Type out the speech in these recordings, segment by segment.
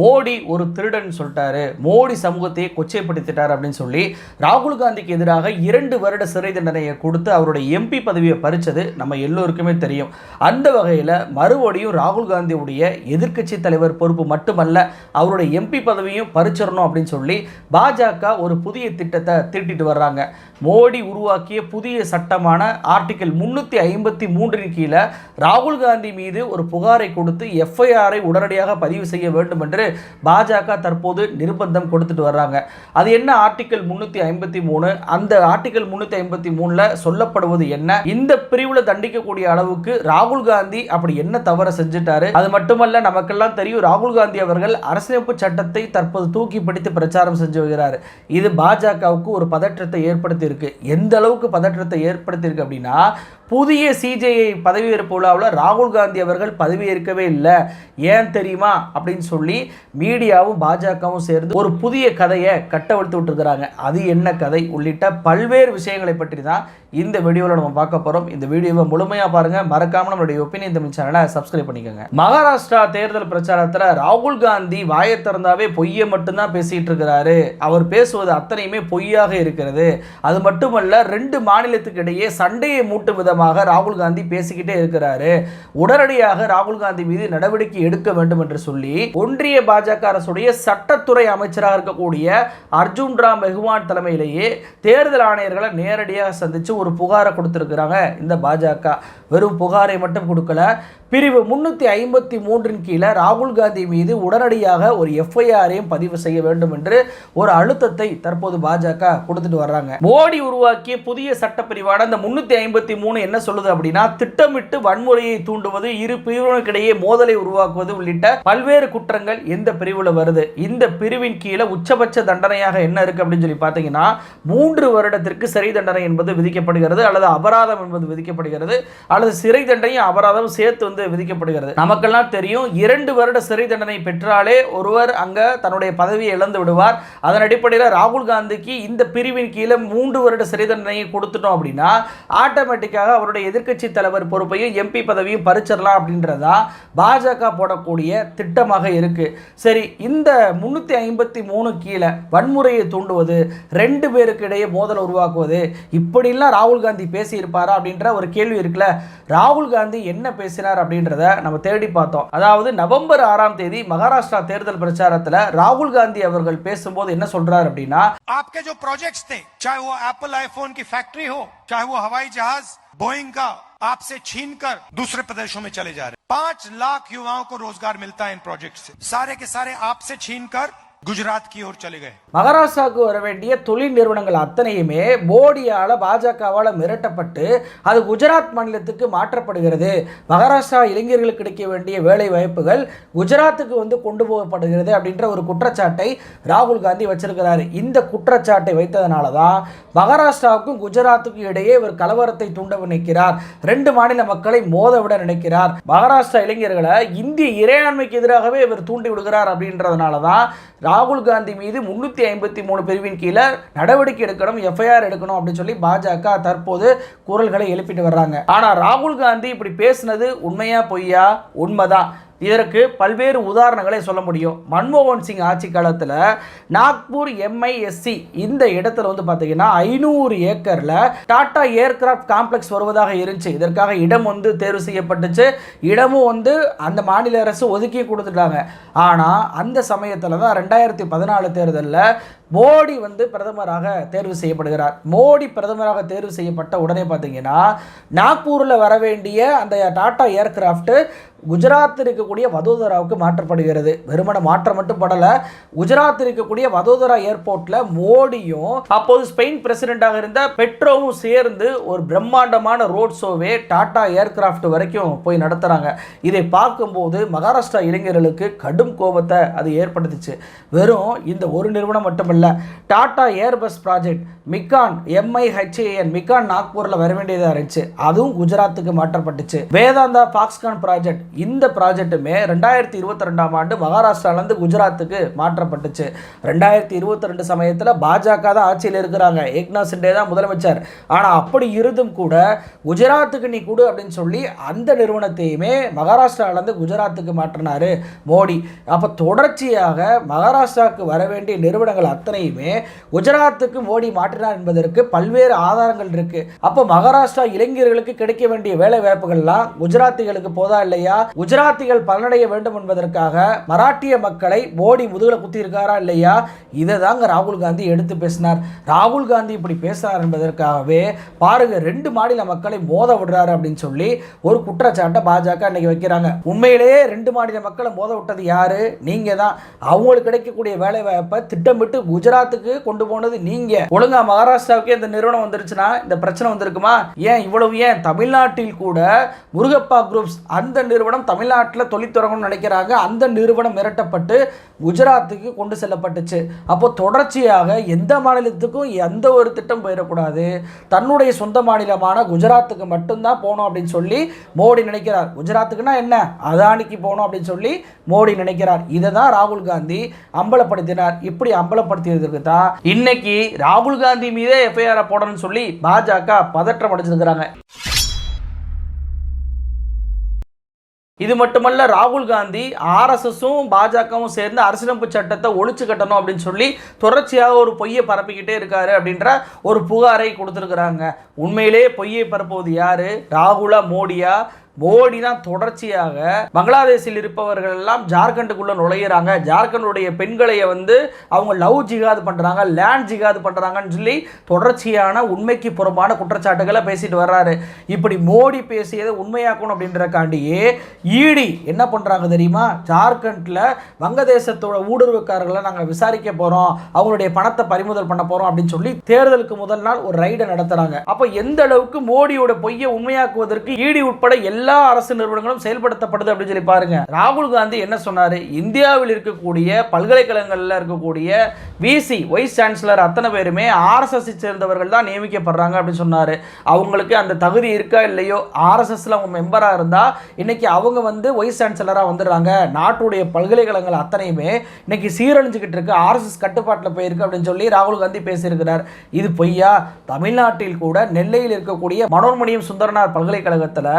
மோடி ஒரு திருடன் சொல்லிட்டாரு. மோடி சமூகத்தையே கொச்சைப்படுத்திட்டார் அப்படின்னு சொல்லி ராகுல் காந்திக்கு எதிராக இரண்டு வருட சிறை தண்டனையை கொடுத்து அவருடைய எம்பி பதவியை பறிச்சது நம்ம எல்லோருக்குமே தெரியும். அந்த வகையில் மறுபடியும் ராகுல் காந்தியுடைய எதிர்க்கட்சி தலைவர் பொறுப்பு மட்டுமல்ல அவருடைய எம்பி பதவியும் பறிச்சிடணும் அப்படின்னு சொல்லி பாஜக ஒரு புதிய திட்டத்தை தீட்டிட்டு வர்றாங்க. மோடி உருவாக்கிய புதிய சட்டமான ஆர்டிகல் முன்னூற்றி ஐம்பத்தி மூன்றின் கீழே ராகுல் காந்தி மீது ஒரு புகாரை கொடுத்து எஃப்ஐஆரை உடனடியாக பதிவு செய்ய வேண்டும் என்று பாஜக தற்போது நிர்பந்தம் கொடுத்துட்டு வர்றாங்க. அது என்ன ஆர்டிக்கல் முன்னூற்றி ஐம்பத்தி மூணு? அந்த ஆர்டிக்கல் முன்னூற்றி ஐம்பத்தி மூணில் சொல்லப்படுவது என்ன? இந்த பிரிவில் தண்டிக்கக்கூடிய அளவுக்கு ராகுல் காந்தி அப்படி என்ன தவறை செஞ்சுட்டாரு? அது மட்டுமல்ல நமக்கெல்லாம் தெரியும் ராகுல் காந்தி அவர்கள் அரசியலமைப்பு சட்டத்தை தற்போது தூக்கி பிடித்து பிரச்சாரம் செஞ்சு வருகிறார். இது பாஜகவுக்கு ஒரு பதற்றத்தை ஏற்படுத்தி இருக்கு எந்த அளவுக்கு பதற்றத்தை ஏற்படுத்தி இருக்கு அப்படின்னா புதிய சிஜேஐ பதவியேற்பு விழாவில் ராகுல் காந்தி அவர்கள் பதவியேற்கவே இல்லை. ஏன் தெரியுமா? அப்படின்னு சொல்லி மீடியாவும் பாஜகவும் சேர்ந்து ஒரு புதிய கதையை கட்டவிழ்த்து விட்டுருக்கிறாங்க. அது என்ன கதை? உள்ளிட்ட பல்வேறு விஷயங்களை பற்றி தான் இந்த வீடியோவில் நம்ம பார்க்க போகிறோம் இந்த வீடியோவை முழுமையாக பாருங்கள் மறக்காமல் நம்மளுடைய ஒப்பீனியன் தமிழ் சேனலை சப்ஸ்கிரைப் பண்ணிக்கோங்க. மகாராஷ்டிரா தேர்தல் பிரச்சாரத்தில் ராகுல் காந்தி வாயை திறந்தாவே பொய்யை மட்டும்தான் பேசிகிட்டு இருக்கிறாரு. அவர் பேசுவது அத்தனையுமே பொய்யாக இருக்கிறது. அது மட்டுமல்ல ரெண்டு மாநிலத்துக்கு இடையே சண்டையை மூட்டும் விதமாக ராகுல் காந்தி பேசிக்கிட்டே இருக்கிறாரு. உடனடியாக ராகுல் காந்தி மீது நடவடிக்கை எடுக்க வேண்டும் என்று சொல்லி ஒன்றிய பாஜக அரசுடைய சட்டத்துறை அமைச்சராக இருக்கக்கூடிய அர்ஜுன் ராம் மெஹ்வான் தலைமையிலேயே தேர்தல் ஆணையர்களை நேரடியாக சந்திச்சு ஒரு புகாரை கொடுத்துருக்குறாங்க இந்த பாஜக. வெறும் புகாரை மட்டும் கொடுக்கல பிரிவு முன்னூற்றி ஐம்பத்தி மூன்றின் கீழே ராகுல் காந்தி மீது உடனடியாக ஒரு எஃப்ஐஆரையும் பதிவு செய்ய வேண்டும் என்று ஒரு அழுத்தத்தை தற்போது பாஜக கொடுத்துட்டு வர்றாங்க. மோடி உருவாக்கிய புதிய சட்டப்பிரிவான இந்த முன்னூற்றி ஐம்பத்தி மூணு என்ன சொல்லுது அப்படின்னா திட்டமிட்டு வன்முறையை தூண்டுவது இரு பிரிவினருக்கிடையே மோதலை உருவாக்குவது உள்ளிட்ட பல்வேறு குற்றங்கள் எந்த பிரிவில் வருது? இந்த பிரிவின் கீழே உச்சபட்ச தண்டனையாக என்ன இருக்கு அப்படின்னு சொல்லி பார்த்தீங்கன்னா மூன்று வருடத்திற்கு சிறை தண்டனை என்பது விதிக்கப்படுகிறது அல்லது அபராதம் என்பது விதிக்கப்படுகிறது அல்லது சிறை தண்டனையும் அபராதம் சேர்த்து வந்து விதிக்கப்படுகிறது. நமக்கெல்லாம் தெரியும் இரண்டு வருட சிறை தண்டனை பெற்றாலே ஒருவர் அங்க தன்னுடைய பதவியை இழந்து விடுவார். அதன் அடிப்படையில் ராகுல் காந்திக்கு இந்த பிரிவின் கீழே மூன்று வருட சிறை தண்டனையை கொடுத்துட்டோம் அப்படின்னா ஆட்டோமேட்டிக்காக அவருடைய எதிர்க்கட்சி தலைவர் பொறுப்பையும் எம்பி பதவியும் பறிச்சிடலாம் அப்படின்றதா பாஜக போடக்கூடிய திட்டமாக இருக்கு. சரி இந்த முன்னூற்றி ஐம்பத்தி மூணு கீழே வன்முறையை தூண்டுவது ரெண்டு பேருக்கு இடையே மோதல் உருவாக்குவது இப்படிலாம் ராகுல் காந்தி பேசியிருப்பாரா அப்படின்ற ஒரு கேள்வி இருக்குல்ல. ராகுல் காந்தி என்ன பேசினார் அப்படின்றத நம்ம தேடி பார்த்தோம் அதாவது நவம்பர் ஆறாம் தேதி மகாராஷ்டிரா தேர்தல் பிரச்சாரத்தில் ராகுல் காந்தி அவர்கள் பேசும்போது என்ன சொல்றார் அப்படின்னா आपके जो प्रोजेक्ट्स थे चाहे वो एप्पल आईफोन की फैक्ट्री हो चाहे वो हवाई जहाज बोइंग का आपसे छीन कर दूसरे प्रदेशों में चले जा रहे हैं पांच लाख युवाओं को रोजगार मिलता है इन प्रोजेक्ट से सारे के सारे आपसे छीन कर குஜராத் மகாராஷ்டிராவுக்கு வர வேண்டிய தொழில் நிறுவனங்கள் அத்தனையுமே மோடியால் பாஜகவால் மிரட்டப்பட்டு அது குஜராத் மாநிலத்துக்கு மாற்றப்படுகிறது. மகாராஷ்டிரா இளைஞர்களுக்கு கிடைக்க வேண்டிய வேலை வாய்ப்புகள் குஜராத்துக்கு வந்து கொண்டு போகப்படுகிறது அப்படின்ற ஒரு குற்றச்சாட்டை ராகுல் காந்தி வச்சிருக்கிறாரு. இந்த குற்றச்சாட்டை வைத்ததனால தான் மகாராஷ்டிராவுக்கும் குஜராத்துக்கும் இடையே இவர் கலவரத்தை தூண்ட நினைக்கிறார். ரெண்டு மாநில மக்களை மோத விட நினைக்கிறார். மகாராஷ்டிரா இளைஞர்களை இந்திய இறையாண்மைக்கு எதிராகவே இவர் தூண்டி விடுகிறார் அப்படின்றதுனால தான் ராகுல் காந்தி மீது முன்னூற்றி ஐம்பத்தி மூணு பிரிவின் கீழே நடவடிக்கை எடுக்கணும் எஃப்ஐஆர் எடுக்கணும் அப்படின்னு சொல்லி பாஜக தற்போது குரல்களை எழுப்பிட்டு வர்றாங்க. ஆனால் ராகுல் காந்தி இப்படி பேசுனது உண்மையா பொய்யா? உண்மைதான். இதற்கு பல்வேறு உதாரணங்களை சொல்ல முடியும். மன்மோகன் சிங் ஆட்சி காலத்தில் நாக்பூர் எம்ஐஎஸ்சி இந்த இடத்துல வந்து பார்த்தீங்கன்னா ஐநூறு ஏக்கரில் டாடா ஏர்கிராஃப்ட் காம்ப்ளெக்ஸ் வருவதாக இருந்துச்சு. இதற்காக இடம் வந்து தேர்வு செய்யப்பட்டுச்சு. இடமும் வந்து அந்த மாநில அரசு ஒதுக்கி கொடுத்துட்டாங்க. ஆனால் அந்த சமயத்தில் தான் ரெண்டாயிரத்தி பதினாலு தேர்தலில் மோடி வந்து பிரதமராக தேர்வு செய்யப்படுகிறார். மோடி பிரதமராக தேர்வு செய்யப்பட்ட உடனே பார்த்தீங்கன்னா நாக்பூரில் வர வேண்டிய அந்த டாட்டா ஏர்கிராஃப்ட்டு குஜராத்தில் இருக்கக்கூடிய வதோதராவுக்கு மாற்றப்படுகிறது. வெறுமன மாற்றம் மட்டும் படலை. குஜராத்தில் இருக்கக்கூடிய வதோதரா ஏர்போர்ட்டில் மோடியும் அப்போது ஸ்பெயின் பிரசிடென்ட்டாக இருந்த பெட்ரோவும் சேர்ந்து ஒரு பிரம்மாண்டமான ரோட் ஷோவே டாடா ஏர்கிராஃப்ட் வரைக்கும் போய் நடத்துகிறாங்க இதை பார்க்கும்போது மகாராஷ்டிரா இளைஞர்களுக்கு கடும் கோபத்தை அது ஏற்படுத்துச்சு. வெறும் இந்த ஒரு நிறுவனம் மட்டுமல்ல இல்லை. டாடா ஏர்பஸ் ப்ராஜெக்ட் மிக்கான் எம்ஐஹெச்ஏஎன் மிக்கான் நாக்பூரில் வர வேண்டியதாக இருந்துச்சு. அதுவும் குஜராத்துக்கு மாற்றப்பட்டுச்சு. வேதாந்தா ஃபாக்ஸ்கான் ப்ராஜெக்ட் இந்த ப்ராஜெக்ட்டுமே ரெண்டாயிரத்தி இருபத்தி ரெண்டாம் ஆண்டு மகாராஷ்டிராலேருந்து குஜராத்துக்கு மாற்றப்பட்டுச்சு. ரெண்டாயிரத்தி இருபத்தி ரெண்டு சமயத்தில் பாஜக தான் ஆட்சியில் இருக்கிறாங்க. ஏக்நாத் சிண்டே தான் முதலமைச்சர். ஆனால் அப்படி இருந்தும் கூட குஜராத்துக்கு நீ கொடு அப்படின்னு சொல்லி அந்த நிறுவனத்தையுமே மகாராஷ்டிராலேருந்து குஜராத்துக்கு மாற்றினாரு மோடி. அப்போ தொடர்ச்சியாக மகாராஷ்டிராவுக்கு வர வேண்டிய நிறுவனங்கள் அத்தனையுமே குஜராத்துக்கு மோடி மாற்றினார் என்பதற்கு பல்வேறு ஆதாரங்கள் இருக்கு. அப்போ மகாராஷ்டிரா இளைஞர்களுக்கு கிடைக்க வேண்டிய வேலை வாய்ப்புகள்லாம் குஜராத்திகளுக்கு போதா இல்லையா? குஜராத்திகள் பலனடைய வேண்டும் என்பதற்காக மராட்டிய மக்களை மோடி முதுகில் குத்தி இருக்காரா இல்லையா? இதை தாங்க ராகுல் காந்தி எடுத்து பேசினார். ராகுல் காந்தி இப்படி பேசுறார் என்பதற்காகவே பாருங்க ரெண்டு மாநில மக்களை மோத விடுறாரு அப்படின்னு சொல்லி ஒரு குற்றச்சாட்டை பாஜக இன்னைக்கு வைக்கிறாங்க. உண்மையிலேயே ரெண்டு மாநில மக்களை மோத விட்டது யாரு? நீங்க தான் அவங்களுக்கு கிடைக்கக்கூடிய வேலை வாய்ப்பை திட்டமிட்டு குஜராத்துக்கு கொண்டு போனது நீங்க. ஒழுங்கா மகாராஷ்டிராவுக்கே இந்த நிறுவனம் வந்துருச்சுன்னா இந்த பிரச்சனை வந்திருக்குமா? ஏன் இவ்வளவு ஏன்? தமிழ்நாட்டில் கூட முருகப்பா குரூப்ஸ் அந்த நிறுவனம் தமிழ்நாட்டில் தொழில் தொடங்கணும்னு நினைக்கிறாங்க. அந்த நிறுவனம் மிரட்டப்பட்டு குஜராத்துக்கு கொண்டு செல்லப்பட்டுச்சு. அப்போ தொடர்ச்சியாக எந்த மாநிலத்துக்கும் எந்த ஒரு திட்டம் போயிடக்கூடாது. தன்னுடைய சொந்த மாநிலமான குஜராத்துக்கு மட்டும்தான் போகணும் அப்படின்னு சொல்லி மோடி நினைக்கிறார். குஜராத்துக்குன்னா என்ன? அதானிக்கு போகணும் அப்படின்னு சொல்லி மோடி நினைக்கிறார். இதை தான் ராகுல் காந்தி அம்பலப்படுத்தினார். இப்படி அம்பலப்படுத்தியதற்கு தான் இன்னைக்கு ராகுல் காந்தி மீதே எஃப்ஐஆர் போடணும்னு சொல்லி பாஜக பதற்றம் அடைஞ்சிருக்கிறாங்க. இது மட்டுமல்ல ராகுல் காந்தி ஆர்எஸ்எஸும் பாஜகவும் சேர்ந்து அரசியலமைப்பு சட்டத்தை ஒழிச்சு கட்டணும் அப்படின்னு சொல்லி தொடர்ச்சியாக ஒரு பொய்யை பரப்பிக்கிட்டே இருக்காரு அப்படின்ற ஒரு புகாரை கொடுத்துருக்குறாங்க. உண்மையிலே பொய்யை பரப்புவது யாரு? ராகுலா மோடியா? மோடி தான் தொடர்ச்சியாக பங்களாதேஷில் இருப்பவர்கள் எல்லாம் ஜார்க்கண்டுக்குள்ளே நுழையிறாங்க. ஜார்க்கண்டுடைய பெண்களை வந்து அவங்க லவ் ஜிகாது பண்ணுறாங்க லேண்ட் ஜிகாது பண்ணுறாங்கன்னு சொல்லி தொடர்ச்சியான உண்மைக்கு புறம்பான குற்றச்சாட்டுகளை பேசிட்டு வர்றாரு. இப்படி மோடி பேசியதை உண்மையாக்கணும் அப்படின்றக்காண்டியே ஈடி என்ன பண்ணுறாங்க தெரியுமா? ஜார்க்கண்டில் வங்கதேசத்தோட ஊடுருவக்காரர்களை நாங்கள் விசாரிக்க போகிறோம் அவங்களுடைய பணத்தை பறிமுதல் பண்ண போகிறோம் அப்படின்னு சொல்லி தேர்தலுக்கு முதல் நாள் ஒரு ரைடை நடத்துகிறாங்க அப்போ எந்த அளவுக்கு மோடியோட பொய்யை உண்மையாக்குவதற்கு ஈடி உட்பட எல்லா எல்லா அரசு நிறுவனங்களும் செயல்படுத்தப்படுது அப்படின்னு சொல்லி பாருங்க. ராகுல் காந்தி என்ன சொன்னாரு? இந்தியாவில் இருக்கக்கூடிய பல்கலைக்கழகங்களில் இருக்கக்கூடிய விசி வைஸ் சான்சலர் அத்தனை பேருமே ஆர்எஸ்எஸ் சேர்ந்தவர்கள் தான் நியமிக்கப்படுறாங்க அப்படின்னு சொன்னாரு. அவங்களுக்கு அந்த தகுதி இருக்கா இல்லையோ? ஆர்எஸ்எஸ்ல அவங்க மெம்பராக இருந்தா இன்னைக்கு அவங்க வந்து வைஸ் சான்சலரா வந்துடுறாங்க. நாட்டுடைய பல்கலைக்கழகங்கள் அத்தனையுமே இன்னைக்கு சீரழிஞ்சுக்கிட்டு இருக்கு. ஆர்எஸ்எஸ் கட்டுப்பாட்டில் போயிருக்கு அப்படின்னு சொல்லி ராகுல் காந்தி பேசியிருக்கிறார். இது பொய்யா? தமிழ்நாட்டில் கூட நெல்லையில் இருக்கக்கூடிய மனோன்மணியம் சுந்தரனார் பல்கலைக்கழகத்தில்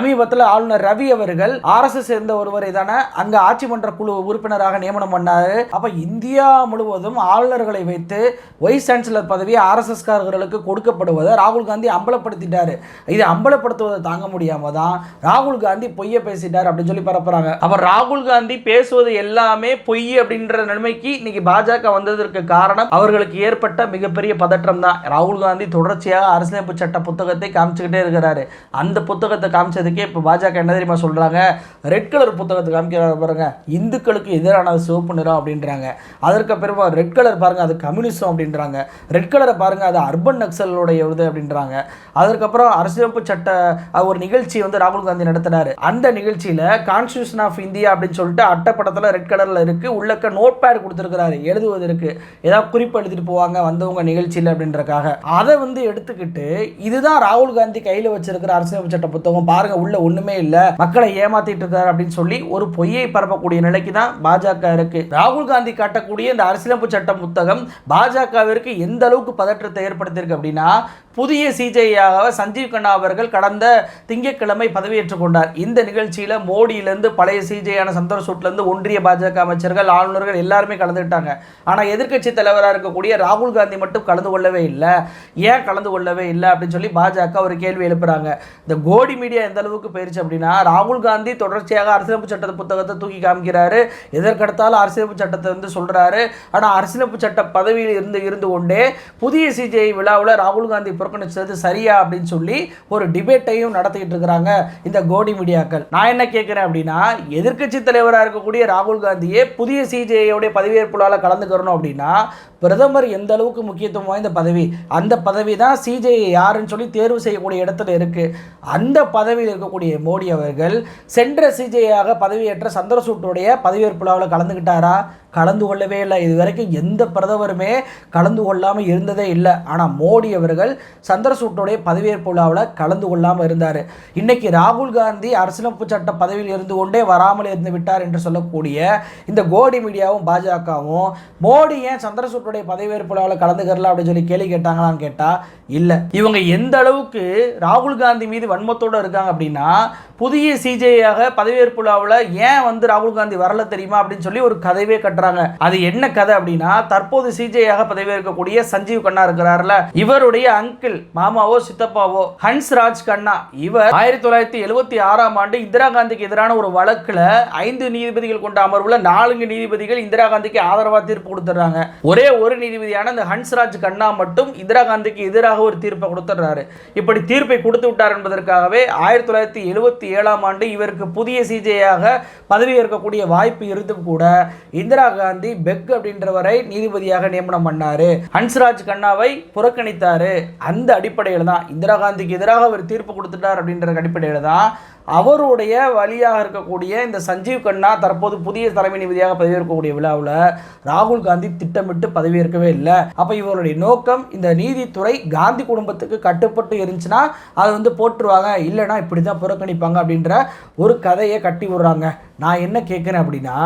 சமீபத்தில் ஆளுநர் ரவி அவர்கள் ஆர்எஸ்எஸ் சேர்ந்த ஒருவரை தானே அங்க ஆட்சி மன்ற குழு உறுப்பினராக நியமனம் பண்ணாரு. அப்ப இந்தியா முழுவதும் ஆளுநர்களை வைத்து வைஸ் சான்சலர் பதவி ஆர்எஸ்எஸ்காரர்களுக்கு கொடுக்கப்படுவதை ராகுல் காந்தி அம்பலப்படுத்திட்டாரு. இதை அம்பலப்படுத்துவதை தாங்க முடியாம தான் ராகுல் காந்தி பொய்ய பேசிட்டார் அப்படின்னு சொல்லி பரப்புறாங்க. அப்ப ராகுல் காந்தி பேசுவது எல்லாமே பொய் அப்படின்ற நிலைமைக்கு இன்னைக்கு பாஜக வந்ததற்கு காரணம் அவர்களுக்கு ஏற்பட்ட மிகப்பெரிய பதற்றம் தான். ராகுல் காந்தி தொடர்ச்சியாக அரசியலமைப்பு சட்ட புத்தகத்தை காமிச்சுக்கிட்டே இருக்கிறாரு. அந்த புத்தகத்தை காமிச்சது காமிச்சதுக்கே இப்போ பாஜக என்ன தெரியுமா சொல்கிறாங்க ரெட் கலர் புத்தகத்தை காமிக்கிறாங்க பாருங்க. இந்துக்களுக்கு எதிரானது சிவப்பு நிறம் அப்படின்றாங்க. அதற்கு பிறகு ரெட் கலர் பாருங்க அது கம்யூனிசம் அப்படின்றாங்க. ரெட் கலரை பாருங்க அது அர்பன் நக்சலுடைய இது அப்படின்றாங்க. அதற்கப்புறம் அரசியலமைப்பு சட்ட ஒரு நிகழ்ச்சி வந்து ராகுல் காந்தி நடத்தினாரு. அந்த நிகழ்ச்சியில் கான்ஸ்டியூஷன் ஆஃப் இந்தியா அப்படின்னு சொல்லிட்டு அட்டப்படத்தில் ரெட் கலரில் இருக்கு. உள்ளக்க நோட் பேட் கொடுத்துருக்கிறாரு. எழுதுவதற்கு ஏதாவது குறிப்பு எழுதிட்டு போவாங்க வந்தவங்க நிகழ்ச்சியில் அப்படின்றக்காக. அதை வந்து எடுத்துக்கிட்டு இதுதான் ராகுல் காந்தி கையில் வச்சிருக்கிற அரசியலமைப்பு சட்ட புத்தகம் பாருங்க. உள்ள ஒண்ணுமே இல்ல. மக்களை ஏமாத்திட்டு இருக்காரு அப்படின்னு சொல்லி ஒரு பொய்யை பரப்பக்கூடிய நிலைக்கு தான் பாஜக இருக்கு. ராகுல் காந்தி காட்டக்கூடிய இந்த அரசியலமைப்பு சட்ட புத்தகம் பாஜகவிற்கு எந்த அளவுக்கு பதற்றத்தை ஏற்படுத்தியிருக்கு அப்படின்னா புதிய சிஜேயாக சஞ்சீவ் கண்ணா அவர்கள் கடந்த திங்கட்கிழமை பதவியேற்றுக் கொண்டார். இந்த நிகழ்ச்சியில் மோடியிலேருந்து பழைய சிஜேயான சந்தோஷ் சூட்லேருந்து ஒன்றிய பாஜக அமைச்சர்கள் ஆளுநர்கள் எல்லாருமே கலந்துக்கிட்டாங்க. ஆனால் எதிர்க்கட்சி தலைவராக இருக்கக்கூடிய ராகுல் காந்தி மட்டும் கலந்து கொள்ளவே இல்லை. ஏன் கலந்து கொள்ளவே இல்லை அப்படின்னு சொல்லி பாஜக ஒரு கேள்வி எழுப்புறாங்க. இந்த கோடி மீடியா எந்த அளவுக்கு போயிருச்சு அப்படின்னா ராகுல் காந்தி தொடர்ச்சியாக அரசியலமைப்பு சட்ட புத்தகத்தை தூக்கி காமிக்கிறாரு. எதற்கடுத்தாலும் அரசியலமைப்பு சட்டத்தை வந்து சொல்கிறாரு ஆனால் அரசியலமைப்பு சட்ட பதவியில் இருந்து இருந்து கொண்டே புதிய சிஜே விழாவில் ராகுல் காந்தி புறக்கணிச்சது சரியா அப்படின்னு சொல்லி ஒரு டிபேட்டையும் நடத்திக்கிட்டு இருக்கிறாங்க இந்த கோடி மீடியாக்கள். நான் என்ன கேட்குறேன் அப்படின்னா எதிர்க்கட்சி தலைவராக இருக்கக்கூடிய ராகுல் காந்தியே புதிய சிஜேயோடைய பதவியேற்புலால் கலந்துக்கிறணும் அப்படின்னா பிரதமர் எந்த அளவுக்கு முக்கியத்துவம் வாய்ந்த பதவி? அந்த பதவி தான் சிஜே யாருன்னு சொல்லி தேர்வு செய்யக்கூடிய இடத்துல இருக்குது அந்த பதவியில் இருக்கக்கூடிய மோடி அவர்கள் சென்ற சிஜேயாக பதவியேற்ற சந்திரசூட்டுடைய பதவியேற்பு விழாவில் கலந்துக்கிட்டாரா கலந்து கொள்ளவே இல்லை. இது வரைக்கும் எந்த பிரதமருமே கலந்து கொள்ளாமல் இருந்ததே இல்லை. ஆனால் மோடி அவர்கள் சந்திரசூட்டோடைய பதவியேற்பு விழாவில் கலந்து கொள்ளாமல் இருந்தார். இன்றைக்கி ராகுல் காந்தி அரசியலமைப்பு சட்ட பதவியில் இருந்து கொண்டே வராமல் இருந்து விட்டார் என்று சொல்லக்கூடிய இந்த கோடி மீடியாவும் பாஜகவும் மோடி ஏன் சந்திரசூட்டோடைய பதவியேற்பு விழாவில் கலந்துக்கிறல அப்படின்னு சொல்லி கேள்வி கேட்டாங்களான்னு கேட்டால் இல்லை. இவங்க எந்த அளவுக்கு ராகுல் காந்தி மீது வன்மத்தோடு இருக்காங்க அப்படின்னா புதிய சிஜேயாக பதவியேற்பு விழாவில் ஏன் வந்து ராகுல் காந்தி வரல தெரியுமா அப்படின்னு சொல்லி ஒரு கதைவே கட்டுறாங்க. அது என்ன கதை அப்படின்னா தற்போது சிஜேயாக பதவியேற்கக்கூடிய சஞ்சீவ் கண்ணா இருக்கிறார்ல. இவருடைய அங்கிள் மாமாவோ சித்தப்பாவோ ஹன்ஸ் ராஜ் கண்ணா. இவர் ஆயிரத்தி தொள்ளாயிரத்தி எழுபத்தி ஆறாம் ஆண்டு இந்திரா காந்திக்கு எதிரான ஒரு வழக்குல ஐந்து நீதிபதிகள் கொண்ட அமர்வுல நான்கு நீதிபதிகள் இந்திரா காந்திக்கு ஆதரவாக தீர்ப்பு கொடுத்துறாங்க ஒரே ஒரு நீதிபதியான இந்த ஹன்ஸ்ராஜ் கண்ணா மட்டும் இந்திரா காந்திக்கு எதிராக ஒரு தீர்ப்பை கொடுத்துட்றாரு. இப்படி தீர்ப்பை கொடுத்து விட்டார் என்பதற்காகவே ஆயிரத்தி தொள்ளாயிரத்தி எழுபத்தி ஏழாம் ஆண்டு இவருக்கு புதிய சிஜேயாக பதவியேற்கக்கூடிய வாய்ப்பு இருந்தும் கூட இந்திரா காந்தி பெக் அப்படின்றவரை நீதிபதியாக நியமனம் பண்ணாரு. ஹன்ஸ்ராஜ் கண்ணாவை புறக்கணித்தாரு. அந்த அடிப்படையில் தான் இந்திரா காந்திக்கு எதிராக அவர் தீர்ப்பு கொடுத்துட்டார் அப்படின்ற அடிப்படையில் தான் அவருடைய வழியாக இருக்கக்கூடிய இந்த சஞ்சீவ் கண்ணா தற்போது புதிய தலைமை நிபதியாக பதவியேற்கக்கூடிய விழாவில் ராகுல் காந்தி திட்டமிட்டு பதவியேற்கவே இல்லை. அப்போ இவருடைய நோக்கம் இந்த நீதித்துறை காந்தி குடும்பத்துக்கு கட்டுப்பட்டு இருந்துச்சுன்னா அதை வந்து போட்டுருவாங்க இல்லைன்னா இப்படி தான் புறக்கணிப்பாங்க அப்படின்ற ஒரு கதையை கட்டி விடுறாங்க. நான் என்ன கேட்குறேன் அப்படின்னா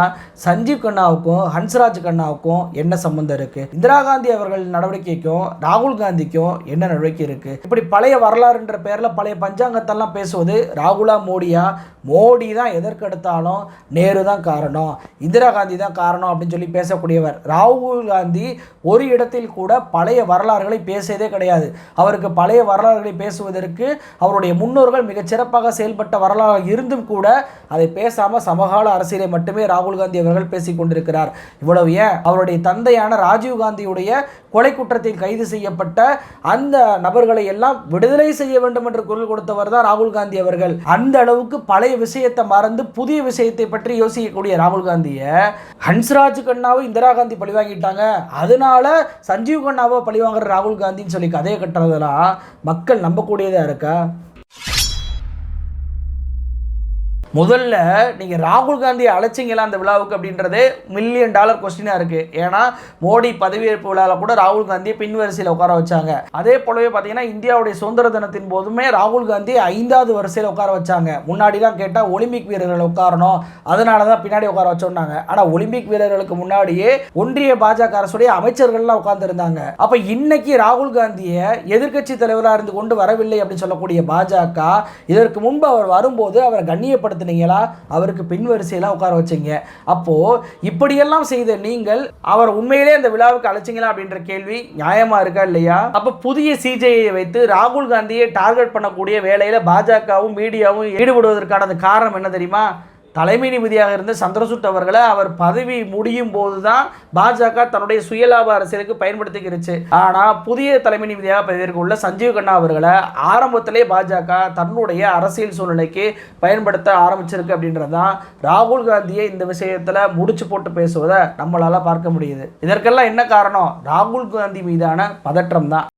சஞ்சீவ் கண்ணாவுக்கும் ஹன்ஸ்ராஜ் கண்ணாவுக்கும் என்ன சம்மந்தம் இருக்குது இந்திரா காந்தி அவர்கள் நடவடிக்கைக்கும் ராகுல் காந்திக்கும் என்ன நடவடிக்கை இருக்குது இப்படி பழைய வரலாறுன்ற பேரில் பழைய பஞ்சாங்கத்தெல்லாம் பேசுவது ராகுலா மோடியா? மோடி தான் எதற்கெடுத்தாலும் நேரு தான் காரணம். இந்திரா காந்தி தான் காரணம் அப்படின்னு சொல்லி பேசக்கூடியவர் ராகுல் காந்தி ஒரு இடத்தில் கூட பழைய வரலாறுகளை பேசியதே கிடையாது. அவருக்கு பழைய வரலாறுகளை பேசுவதற்கு அவருடைய முன்னோர்கள் மிகச் சிறப்பாக செயல்பட்ட வரலாறு இருந்தும் கூட அதை பேசாமல் சமகால அரசியலை மட்டுமே ராகுல் காந்தி அவர்கள் பேசிக் கொண்டிருக்கிறார். இவ்வளவு ஏன்? அவருடைய தந்தையான ராஜீவ் காந்தியுடைய கொலை குற்றத்தில் கைது செய்யப்பட்ட அந்த நபர்களை எல்லாம் விடுதலை செய்ய வேண்டும் என்று குரல் கொடுத்தவர் தான் ராகுல் காந்தி அவர்கள். அந்த அளவுக்கு பழைய விஷயத்தை மறந்து புதிய விஷயத்தை பற்றி யோசிக்கக்கூடிய ராகுல் காந்தியை ஹன்ஸ்ராஜ் கண்ணாவை இந்திரா காந்தி பழி வாங்கிட்டாங்க. அதனால சஞ்சீவ் கண்ணாவை பழி வாங்குற ராகுல் காந்தின்னு சொல்லி கதையை கட்டுறதெல்லாம் மக்கள் நம்பக்கூடியதா இருக்கா? முதல்ல நீங்கள் ராகுல் காந்தியை அழைச்சிங்களா அந்த விழாவுக்கு அப்படின்றது மில்லியன் டாலர் கொஸ்டினாக இருக்குது ஏன்னா மோடி பதவியேற்பு விழாவில் கூட ராகுல் காந்தியை பின்வரிசையில் உட்கார வச்சாங்க. அதே போலவே பார்த்தீங்கன்னா இந்தியாவுடைய சுதந்திர தினத்தின் போதுமே ராகுல் காந்தி ஐந்தாவது வரிசையில் உட்கார வச்சாங்க. முன்னாடிலாம் கேட்டால் ஒலிம்பிக் வீரர்கள் உட்காரணும். அதனால தான் பின்னாடி உட்கார வச்சோன்னாங்க ஆனால் ஒலிம்பிக் வீரர்களுக்கு முன்னாடியே ஒன்றிய பாஜக அரசுடைய அமைச்சர்கள்லாம் உட்கார்ந்துருந்தாங்க. அப்போ இன்னைக்கு ராகுல் காந்தியை எதிர்க்கட்சி தலைவராக இருந்து கொண்டு வரவில்லை அப்படின்னு சொல்லக்கூடிய பாஜக இதற்கு முன்பு அவர் வரும்போது அவரை கண்ணியப்படுத்த நடத்துனீங்களா அவருக்கு பின் வரிசையெல்லாம் உட்கார வச்சீங்க. அப்போ இப்படியெல்லாம் செய்த நீங்கள் அவர் உண்மையிலே அந்த விழாவுக்கு அழைச்சிங்களா அப்படின்ற கேள்வி நியாயமாக இருக்கா இல்லையா? அப்போ புதிய சிஜேயை வைத்து ராகுல் காந்தியை டார்கெட் பண்ணக்கூடிய வேலையில் பாஜகவும் மீடியாவும் ஈடுபடுவதற்கான அந்த காரணம் என்ன தெரியுமா? தலைமை நீதியாக இருந்த சந்திரசூட் அவர்களை அவர் பதவி முடியும் போது தான் பாஜக தன்னுடைய சுயலாப அரசியலுக்கு பயன்படுத்திக்கிருச்சு. ஆனால் புதிய தலைமை நீதியாக பதவியேற்க உள்ள சஞ்சீவ் கண்ணா அவர்களை ஆரம்பத்திலே பாஜக தன்னுடைய அரசியல் சூழ்நிலைக்கு பயன்படுத்த ஆரம்பிச்சிருக்கு அப்படின்றது தான் ராகுல் காந்தியை இந்த விஷயத்தில் முடிச்சு போட்டு பேசுவதை நம்மளால் பார்க்க முடியுது. இதற்கெல்லாம் என்ன காரணம்? ராகுல் காந்தி மீதான பதற்றம் தான்